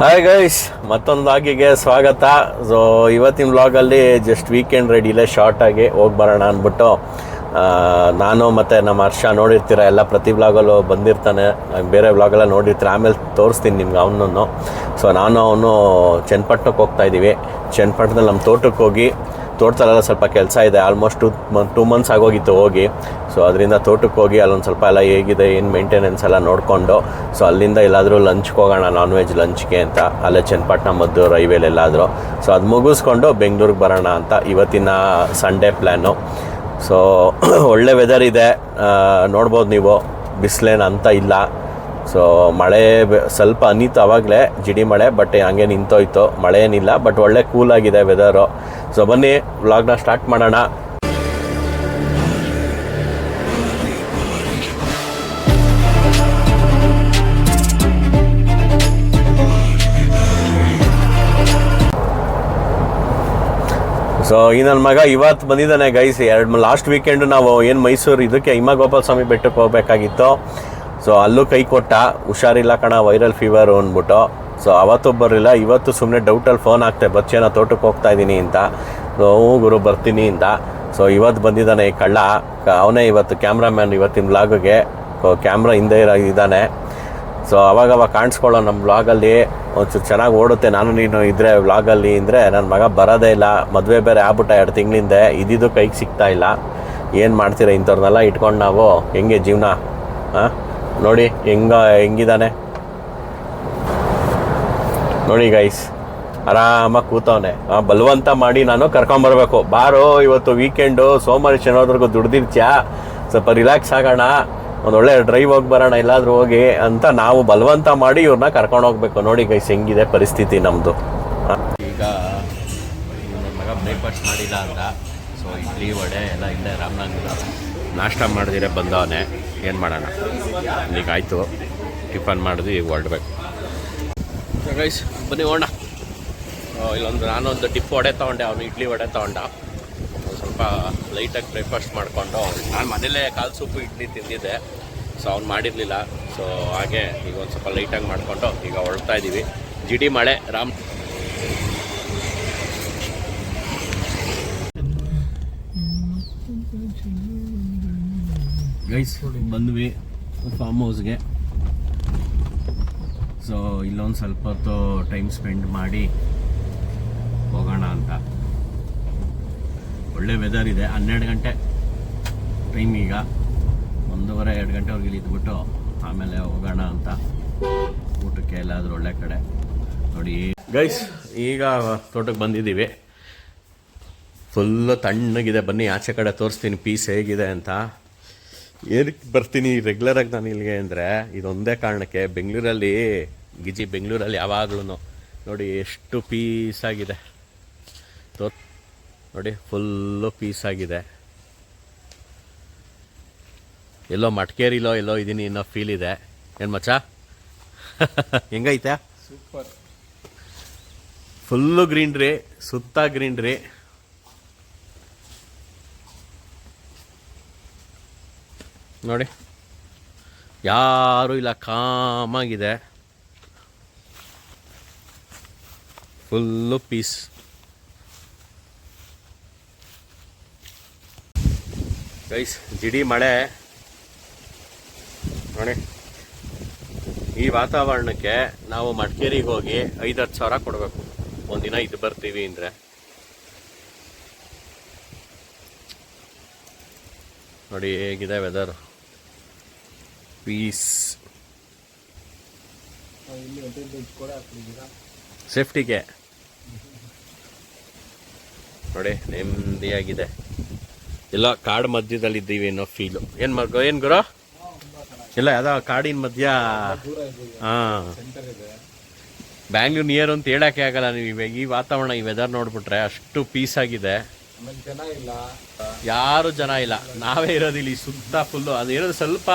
Hi guys ಮತ್ತೊಂದು ಬ್ಲಾಗಿಗೆ ಸ್ವಾಗತ. So ಇವತ್ತಿನ ಬ್ಲಾಗಲ್ಲಿ ಜಸ್ಟ್ ವೀಕೆಂಡ್ ರೆಡಿಲೇ ಶಾರ್ಟ್ ಆಗಿ ಹೋಗಿ ಬರೋಣ ಅಂದ್ಬಿಟ್ಟು ನಾನು ಮತ್ತು ನಮ್ಮ ಹರ್ಷ ನೋಡಿರ್ತೀರ, ಎಲ್ಲ ಪ್ರತಿ ಬ್ಲಾಗಲ್ಲೂ ಬಂದಿರ್ತಾನೆ. ಬೇರೆ ಬ್ಲಾಗೆಲ್ಲ ನೋಡಿರ್ತೀರ, ಆಮೇಲೆ ತೋರಿಸ್ತೀನಿ ನಿಮ್ಗೆ ಅವನನ್ನು. ಸೊ ನಾನು ಅವನು ಚನ್ನಪಟ್ಟಣಕ್ಕೆ ಹೋಗ್ತಾ ಇದ್ದೀವಿ ಚನ್ನಪಟ್ಟಣದಲ್ಲಿ ನಮ್ಮ ತೋಟಕ್ಕೆ ಹೋಗಿ ತೋಟದಲ್ಲೆಲ್ಲ ಸ್ವಲ್ಪ ಕೆಲಸ ಇದೆ. ಆಲ್ಮೋಸ್ಟ್ ಟು ಟೂ ಮಂತ್ಸ್ ಆಗೋಗಿತ್ತು ಹೋಗಿ. ಸೊ ಅದರಿಂದ ತೋಟಕ್ಕೆ ಹೋಗಿ ಅಲ್ಲೊಂದು ಸ್ವಲ್ಪ ಎಲ್ಲ ಹೇಗಿದೆ, ಏನು ಮೇಂಟೆನೆನ್ಸ್ ಎಲ್ಲ ನೋಡಿಕೊಂಡು. ಸೊ ಅಲ್ಲಿಂದ ಎಲ್ಲಾದರೂ ಲಂಚ್ಗೆ ಹೋಗೋಣ ನಾನ್ ವೆಜ್ ಲಂಚ್ಗೆ ಅಂತ. ಅಲ್ಲೇ ಚನ್ನಪಟ್ಟಣ ಮದ್ದು ರೈವೇಲಿ ಎಲ್ಲಾದರೂ. ಸೊ ಅದು ಮುಗಿಸ್ಕೊಂಡು ಬೆಂಗಳೂರಿಗೆ ಬರೋಣ ಅಂತ ಇವತ್ತಿನ ಸಂಡೇ ಪ್ಲ್ಯಾನು ಸೊ ಒಳ್ಳೆ ವೆದರ್ ಇದೆ. ನೋಡ್ಬೋದು ನೀವು. ಬಿಸಿಲೇನು ಅಂತ ಇಲ್ಲ. ಸೊ ಮಳೆ ಸ್ವಲ್ಪ ಅನ್ನಿತ್ತು ಅವಾಗಲೇ, ಜಿಡಿ ಮಳೆ, ಬಟ್ ಹಂಗೆ ನಿಂತೋಯ್ತು. ಮಳೆ ಏನಿಲ್ಲ, ಬಟ್ ಒಳ್ಳೆ ಕೂಲಾಗಿದೆ ವೆದರು ಸೊ ಬನ್ನಿ ವ್ಲಾಗ್ನ ಸ್ಟಾರ್ಟ್ ಮಾಡೋಣ. ಸೊ ಈ ನನ್ನ ಮಗ ಇವತ್ತು ಬಂದಿದ್ದಾನೆ ಗೈಸ್ ಎರಡು ಲಾಸ್ಟ್ ವೀಕೆಂಡ್ ನಾವು ಏನು ಮೈಸೂರು ಇದಕ್ಕೆ ಹಿಮಗೋಪಾಲ ಸ್ವಾಮಿ ಬೆಟ್ಟಕ್ಕೆ ಹೋಗ್ಬೇಕಾಗಿತ್ತು. ಸೊ ಅಲ್ಲೂ ಕೈ ಕೊಟ್ಟ. ಹುಷಾರಿಲ್ಲ ಕಣ ವೈರಲ್ ಫೀವರು ಅಂದ್ಬಿಟ್ಟು. ಸೊ ಅವತ್ತು ಬರಲಿಲ್ಲ ಇವತ್ತು ಸುಮ್ಮನೆ ಡೌಟಲ್ಲಿ ಫೋನ್ ಹಾಕ್ತೆ ಬಚ್ಚೇನ ತೋಟಕ್ಕೆ ಹೋಗ್ತಾ ಇದ್ದೀನಿ ಅಂತ. ಹ್ಞೂ ಗುರು, ಬರ್ತೀನಿ ಅಂತ. ಸೊ ಇವತ್ತು ಬಂದಿದ್ದಾನೆ ಈ ಕಳ್ಳ. ಅವನೇ ಇವತ್ತು ಕ್ಯಾಮ್ರಾಮ್ಯಾನ್ ಇವತ್ತಿನ ವ್ಲಾಗ್ಗೆ ಕ್ಯಾಮ್ರಾ ಹಿಂದೆ ಇರೋ ಇದ್ದಾನೆ. ಸೊ ಅವಾಗ ಅವಾಗ ಕಾಣಿಸ್ಕೊಳ್ಳೋ ನಮ್ಮ ವ್ಲಾಗಲ್ಲಿ ಒಂಚೂರು ಚೆನ್ನಾಗಿ ಓಡುತ್ತೆ. ನಾನು ನೀನು ಇದ್ದರೆ ವ್ಲಾಗಲ್ಲಿ ಅಂದರೆ ನನ್ನ ಮಗ ಬರೋದೇ ಇಲ್ಲ. ಮದುವೆ ಬೇರೆ ಆಗ್ಬಿಟ್ಟ ಎರಡು ತಿಂಗಳಿಂದೆ. ಇದ್ದಿದ್ದು ಕೈಗೆ ಸಿಗ್ತಾ ಇಲ್ಲ. ಏನು ಮಾಡ್ತೀರಾ ಇಂಥವ್ರನ್ನೆಲ್ಲ ಇಟ್ಕೊಂಡು ನಾವು ಹೆಂಗೆ ಜೀವನ? ಹಾಂ ನೋಡಿ, ಹೆಂಗ ಹೆಂಗಿದ್ದಾನೆ? ನೋಡಿ ಗೈಸ್ ಆರಾಮಾಗಿ ಕೂತವನೆ. ಬಲವಂತ ಮಾಡಿ ನಾನು ಕರ್ಕೊಂಬರ್ಬೇಕು ಬಾರೋ, ಇವತ್ತು ವೀಕೆಂಡು ಸೋಮವಾರ, ಶನಿವಾರವರೆಗೂ ದುಡ್ದಿರ್ತ್ಯಾ? ಸ್ವಲ್ಪ ರಿಲ್ಯಾಕ್ಸ್ ಆಗೋಣ. ಒಂದು ಒಳ್ಳೆ ಡ್ರೈವ್ ಹೋಗಿ ಬರೋಣ, ಎಲ್ಲಾದರೂ ಹೋಗಿ ಅಂತ ನಾವು ಬಲವಂತ ಮಾಡಿ ಇವ್ರನ್ನ ಕರ್ಕೊಂಡು ಹೋಗ್ಬೇಕು. ನೋಡಿ ಗೈಸ್ ಹೆಂಗಿದೆ ಪರಿಸ್ಥಿತಿ ನಮ್ಮದು ಈಗ ಮಗ ಬ್ರೇಕ್ಫಾಸ್ಟ್ ಮಾಡಿಲ್ಲ ಅಂತ. ಸೊ ಇಡ್ಲಿ, ವಡೆ ಎಲ್ಲ ಇಲ್ಲೇ ರಾಮನಗರ. ನಾಷ್ಟ ಮಾಡಿದಿರೆ ಬಂದವನೇ. ಏನು ಮಾಡೋಣ? ಈಗ ಆಯಿತು. ಟಿಫನ್ ಮಾಡಿದ್ವಿ ಈಗ ಹೊರಡ್ಬೇಕು. ಗೈಸ್ ಬನ್ನಿ ಹೋಣ ಇಲ್ಲೊಂದು ನಾನೊಂದು ಟಿಪ್ ವಡೆ ತೊಗೊಂಡೆ, ಅವನು ಇಡ್ಲಿ ವಡೆ ತೊಗೊಂಡ. ಸ್ವಲ್ಪ ಲೈಟಾಗಿ ಬ್ರೇಕ್ಫಾಸ್ಟ್ ಮಾಡಿಕೊಂಡು ನಾನು ಮನೇಲೇ ಕಾಲು ಸೂಪು ಇಡ್ಲಿ ತಿಂದಿದ್ದೆ. ಸೊ ಅವ್ನು ಮಾಡಿರಲಿಲ್ಲ. ಸೊ ಹಾಗೆ ಈಗ ಒಂದು ಸ್ವಲ್ಪ ಲೈಟಾಗಿ ಮಾಡಿಕೊಂಡು, ಈಗ ಹೊರಡ್ತಾ ಇದ್ದೀವಿ ಜಿಡಿ ಮಳೆ, ರಾಮ್. ಗೈಸ್ ಬಂದ್ವಿ ಫಾರ್ಮ್ ಹೌಸ್ಗೆ ಸೊ ಇಲ್ಲೊಂದು ಸ್ವಲ್ಪ ಹೊತ್ತು ಟೈಮ್ ಸ್ಪೆಂಡ್ ಮಾಡಿ ಹೋಗೋಣ ಅಂತ. ಒಳ್ಳೆ ವೆದರ್ ಇದೆ. ಹನ್ನೆರಡು ಗಂಟೆ ಟೈಮ್ ಈಗ. ಒಂದೂವರೆ, ಎರಡು ಗಂಟೆವರೆಗೆ ಇಲ್ಲಿ ಇದ್ಬಿಟ್ಟು ಆಮೇಲೆ ಹೋಗೋಣ ಅಂತ. ಊಟಕ್ಕೆ ಎಲ್ಲಾದರೂ ಒಳ್ಳೆ ಕಡೆ. ನೋಡಿ ಗೈಸ್ ಈಗ ತೋಟಕ್ಕೆ ಬಂದಿದ್ದೀವಿ. ಫುಲ್ಲು ತಣ್ಣಗಿದೆ. ಬನ್ನಿ, ಆಚೆ ಕಡೆ ತೋರಿಸ್ತೀನಿ. ಪೀಸ್ ಹೇಗಿದೆ ಅಂತ. ಏನಕ್ಕೆ ಬರ್ತೀನಿ ರೆಗ್ಯುಲರಾಗಿ ನಾನು ಇಲ್ಲಿಗೆ ಅಂದರೆ ಇದೊಂದೇ ಕಾರಣಕ್ಕೆ ಬೆಂಗಳೂರಲ್ಲಿ ಗಿಜಿ ಬೆಂಗಳೂರಲ್ಲಿ ಯಾವಾಗ್ಲೂ ನೋಡಿ ಎಷ್ಟು ಪೀಸ್ ಆಗಿದೆ. ತೋ ನೋಡಿ ಫುಲ್ಲು ಪೀಸ್ ಆಗಿದೆ. ಎಲ್ಲೋ ಮಟ್ಕೇರಿಲೋ ಎಲ್ಲೋ ಇದ್ದೀನಿ ಅನ್ನೋ ಫೀಲ್ ಇದೆ. ಏನು ಮಚ್ಚ? ಹೆಂಗೈತೆ? ಸೂಪರ್. ಫುಲ್ಲು ಗ್ರೀನ್ರಿ ಸುತ್ತ ಗ್ರೀನ್ರಿ ನೋಡಿ. ಯಾರೂ ಇಲ್ಲ, ಕಾಮಾಗಿದೆ. ಫುಲ್ಲು ಪೀಸ್ ಗೈಸ್ ಜಿಡಿ ಮಳೆ. ನೋಡಿ. ಈ ವಾತಾವರಣಕ್ಕೆ ನಾವು ಮಡಿಕೇರಿಗೆ ಹೋಗಿ ಐದು ಹತ್ತು ಸಾವಿರ ಕೊಡಬೇಕು. ಒಂದಿನ ಇದು ಬರ್ತೀವಿ ಅಂದರೆ. ನೋಡಿ, ಹೇಗಿದೆ ವೆದರ್ ಪೀಸ್ ಸೇಫ್ಟಿಗೆ ನೋಡಿ ನೆಮ್ಮದಿಯಾಗಿದೆ. ಇಲ್ಲ ಕಾಡು ಮಧ್ಯದಲ್ಲಿ ಇದ್ದೀವಿ ಅನ್ನೋ ಫೀಲು ಏನು ಮಗ ಏನು ಗುರು? ಇಲ್ಲ ಯಾವ್ದೋ ಕಾಡಿನ ಮಧ್ಯ? ಹಾಂ. ಬ್ಯಾಂಗ್ಳೂರ್ ನಿಯರ್ ಅಂತ ಹೇಳಕ್ಕೆ ಆಗಲ್ಲ ನೀವು ಇವಾಗ. ಈ ವಾತಾವರಣ ಈ ವೆದರ್ ನೋಡ್ಬಿಟ್ರೆ ಅಷ್ಟು ಪೀಸ್ ಆಗಿದೆ. ಯಾರು ಜನ ಇಲ್ಲ. ನಾವೇ ಇರೋದು ಇಲ್ಲಿ ಸುತ್ತ ಫುಲ್ಲು ಅದು ಇರೋದು ಸ್ವಲ್ಪ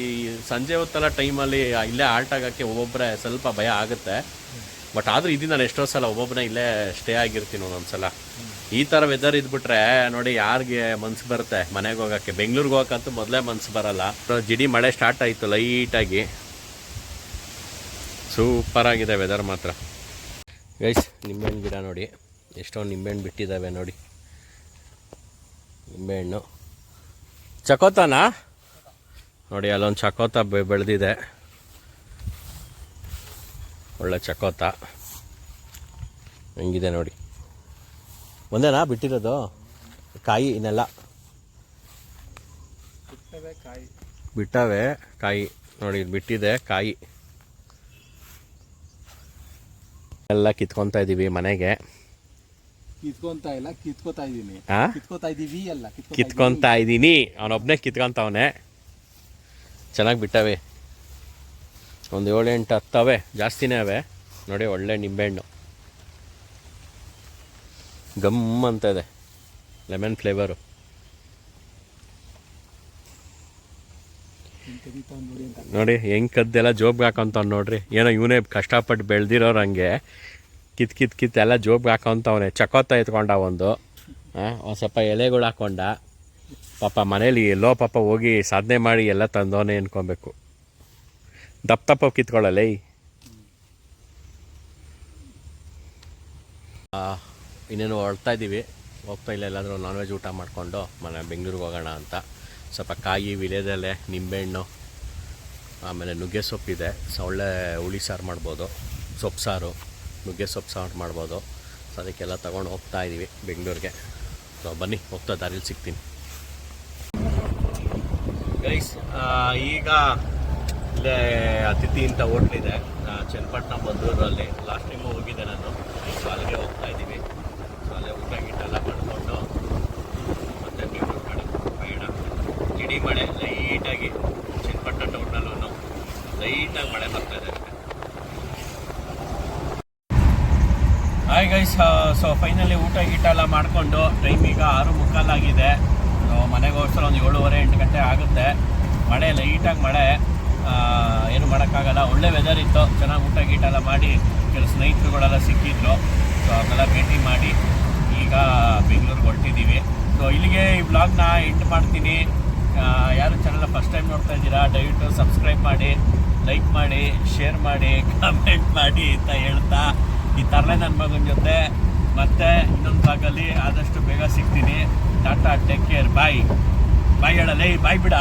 ಈ ಸಂಜೆ ಹೊತ್ತಲ್ಲ ಟೈಮಲ್ಲಿ ಇಲ್ಲೇ ಆಲ್ಟ್ ಆಗೋಕ್ಕೆ ಒಬ್ಬೊಬ್ಬರೇ ಸ್ವಲ್ಪ ಭಯ ಆಗುತ್ತೆ. ಬಟ್ ಆದ್ರೂ ಇದೀನಿ ನಾನು ಎಷ್ಟೋ ಸಲ ಒಬ್ಬೊಬ್ಬನೇ ಇಲ್ಲೇ ಸ್ಟೇ ಆಗಿರ್ತೀನಿ ಒಂದೊಂದ್ಸಲ ಈ ಥರ ವೆದರ್ ಇದ್ಬಿಟ್ರೆ ನೋಡಿ ಯಾರಿಗೆ ಮನ್ಸು ಬರುತ್ತೆ ಮನೆಗೆ ಹೋಗೋಕ್ಕೆ. ಬೆಂಗ್ಳೂರಿಗೆ ಹೋಗೋಕ್ಕಂತೂ ಮೊದಲೇ ಮನ್ಸು ಬರಲ್ಲ. ಜಿಡಿ ಮಳೆ ಸ್ಟಾರ್ಟ್ ಆಯಿತು ಲೈಟಾಗಿ ಸೂಪರ್ ಆಗಿದೆ ವೆದರ್ ಮಾತ್ರ. ಗೈಸ್ ನಿಂಬೆಹಣ್ಣು ಗಿಡ ನೋಡಿ. ಎಷ್ಟೊಂದು ನಿಂಬೆಹಣ್ಣು ಬಿಟ್ಟಿದ್ದಾವೆ ನೋಡಿ. ನಿಂಬೆಹಣ್ಣು. ಚಕೋತನಾ? ನೋಡಿ ಅಲ್ಲೊಂದು ಚಕೋತ ಬೆ- ಬೆಳೆದಿದೆ. ಒಳ್ಳೆ ಚಕೋತ. ಹೆಂಗಿದೆ ನೋಡಿ. ಒಂದೇನಾ ಬಿಟ್ಟಿರೋದು? ಕಾಯಿ ಇನ್ನೆಲ್ಲ? ಬಿಟ್ಟವೆ ಕಾಯಿ. ನೋಡಿ ಇದು ಬಿಟ್ಟಿದೆ ಕಾಯಿ. ಎಲ್ಲ ಕಿತ್ಕೊತಾ ಇದ್ದೀವಿ ಮನೆಗೆ. ಕಿತ್ಕೊಂತ ಇಲ್ಲ ಕಿತ್ಕೋತಾ ಇದೀನಿ ಆ? ಕಿತ್ಕೋತಾ ಇದೀವಿ ಅಲ್ಲ ಕಿತ್ಕೊಂತ ಇದ್ದೀನಿ ಅವನೊಬ್ಬನೇ ಕಿತ್ಕೊಂತವನೆ. ಚೆನ್ನಾಗಿ ಬಿಟ್ಟವೆ. ಒಂದು ಏಳೆಂಟು ಹತ್ತವೆ. ಜಾಸ್ತಿನೇ ಅವೆ. ನೋಡಿ ಒಳ್ಳೆ ನಿಂಬೆಹಣ್ಣು. ಗಮ್ ಅಂತ ಇದೆ. Lemon flavour. ನೋಡಿ ಹೆಂಗ್ ಕದ್ದೆಲ್ಲ ಜೋಬ್ಗೆ ಹಾಕೊಂತವ್ ನೋಡ್ರಿ. ಏನೋ ಇವನೇ ಕಷ್ಟಪಟ್ಟು ಬೆಳೆದಿರೋರು ಹಂಗೆ. ಕಿತ್ ಕಿತ್ ಕಿತ್ ಎಲ್ಲ ಜೋಬ್ಗೆ ಹಾಕೊಂತವನೆ. ಚಕೋತ ಎತ್ಕೊಂಡ ಒಂದು. ಒಂದು ಸ್ವಲ್ಪ ಎಲೆಗಳು ಹಾಕೊಂಡ. ಪಾಪ ಮನೇಲಿ ಎಲ್ಲೋ ಪಾಪ ಹೋಗಿ ಸಾಧನೆ ಮಾಡಿ ಎಲ್ಲ ತಂದವನೇ ಅನ್ಕೊಬೇಕು. ದಪ್ಪ ತಪ್ಪ ಕಿತ್ಕೊಳ್ಳಲ್ಲ ಇನ್ನೇನು ಹೊರಡ್ತಾ ಇದ್ದೀವಿ ಹೋಗ್ತಾ ಇಲ್ಲ ಎಲ್ಲಾದರೂ ನಾನ್ ವೆಜ್ ಊಟ ಮಾಡಿಕೊಂಡು ಮನೆ ಬೆಂಗಳೂರಿಗೆ ಹೋಗೋಣ ಅಂತ. ಸ್ವಲ್ಪ ಕಾಯಿ ವಿಳೆದೆಲೆ ನಿಂಬೆಹಣ್ಣು, ಆಮೇಲೆ ನುಗ್ಗೆ ಸೊಪ್ಪಿದೆ. ಸೊ ಒಳ್ಳೆ ಹುಳಿ ಸಾರು ಮಾಡ್ಬೋದು. ಸೊಪ್ಪು ಸಾರು. ನುಗ್ಗೆ ಸೊಪ್ಪು ಸಾರು ಮಾಡ್ಬೋದು. ಸೊ ಅದಕ್ಕೆಲ್ಲ ತೊಗೊಂಡು ಹೋಗ್ತಾ ಇದ್ದೀವಿ ಬೆಂಗಳೂರಿಗೆ. ಸೊ ಬನ್ನಿ, ಹೋಗ್ತಾ ದಾರಿಲಿ ಸಿಗ್ತೀನಿ. ಗೈಸ್ ಈಗ ಇಲ್ಲೇ ಅತಿಥಿ ಅಂತ ಹೋಟ್ಲಿದೆ ಚನ್ನಪಟ್ಟಣ ಬಂದೂರಲ್ಲಿ. ಲಾಸ್ಟ್ ಟೈಮು ಹೋಗಿದ್ದೆ ನಾನು ಸೊ ಅಲ್ಲಿಗೆ ಹೋಗ್ತಾ ಇದ್ದೀವಿ ಸೊ ಅಲ್ಲೇ ಊಟ ಗೀಟ ಎಲ್ಲ ಮಾಡಿಕೊಂಡು ಮತ್ತೆ ಬೆಂಗಳೂರು ಕಡೆ ಪಯಣ ಇಡೀ ಮಳೆ ಲೈಟಾಗಿ ಚನ್ನಪಟ್ಟಣ ಟೌನಲ್ಲೂ ಲೈಟಾಗಿ ಮಳೆ ಬರ್ತಾ ಇದೆ ಹಾಯ್ ಗೈಸ್ ಸೊ ಫೈನಲಿ ಊಟ ಗೀಟ ಎಲ್ಲ ಮಾಡಿಕೊಂಡು ಟೈಮ್ ಈಗ ಆರು ಮುಕ್ಕಾಲಾಗಿದೆ ಸೊ ಮನೆಗೆ ಹೋಗ್ಸಲ ಒಂದು ಏಳುವರೆ, ಎಂಟು ಗಂಟೆ ಆಗುತ್ತೆ. ಮಳೆ ಲೈಟಾಗಿ ಮಳೆ ಏನು ಮಾಡೋಕ್ಕಾಗಲ್ಲ. ಒಳ್ಳೆ ವೆದರ್ ಇತ್ತು. ಚೆನ್ನಾಗಿ ಊಟ ಗೀಟ ಎಲ್ಲ ಮಾಡಿ ಕೆಲವು ಸ್ನೇಹಿತರುಗಳೆಲ್ಲ ಸಿಕ್ಕಿದ್ರು. ಸೊ ಅವೆಲ್ಲ ಭೇಟಿ ಮಾಡಿ ಈಗ ಬೆಂಗಳೂರಿಗೆ ಹೊರಟಿದ್ದೀವಿ ಸೊ ಇಲ್ಲಿಗೆ ಈ ಬ್ಲಾಗ್ನ ಎಂಡ್ ಮಾಡ್ತೀನಿ. ಯಾರು ಚಾನಲ್ ಫಸ್ಟ್ ಟೈಮ್ ನೋಡ್ತಾ ಇದ್ದೀರಾ, ದಯವಿಟ್ಟು ಸಬ್ಸ್ಕ್ರೈಬ್ ಮಾಡಿ ಲೈಕ್ ಮಾಡಿ ಶೇರ್ ಮಾಡಿ ಕಮೆಂಟ್ ಮಾಡಿ ಅಂತ ಹೇಳ್ತಾ ಈ ತರಲೆ ನನ್ನ ಮಗನ ಜೊತೆ ಮತ್ತೆ ಇನ್ನೊಂದು ಭಾಗಲ್ಲಿ ಆದಷ್ಟು ಬೇಗ ಸಿಗ್ತೀನಿ. Tata take care bye bye ಹೇಳಲೇ ಬಾಯ್ ಬಿಡ.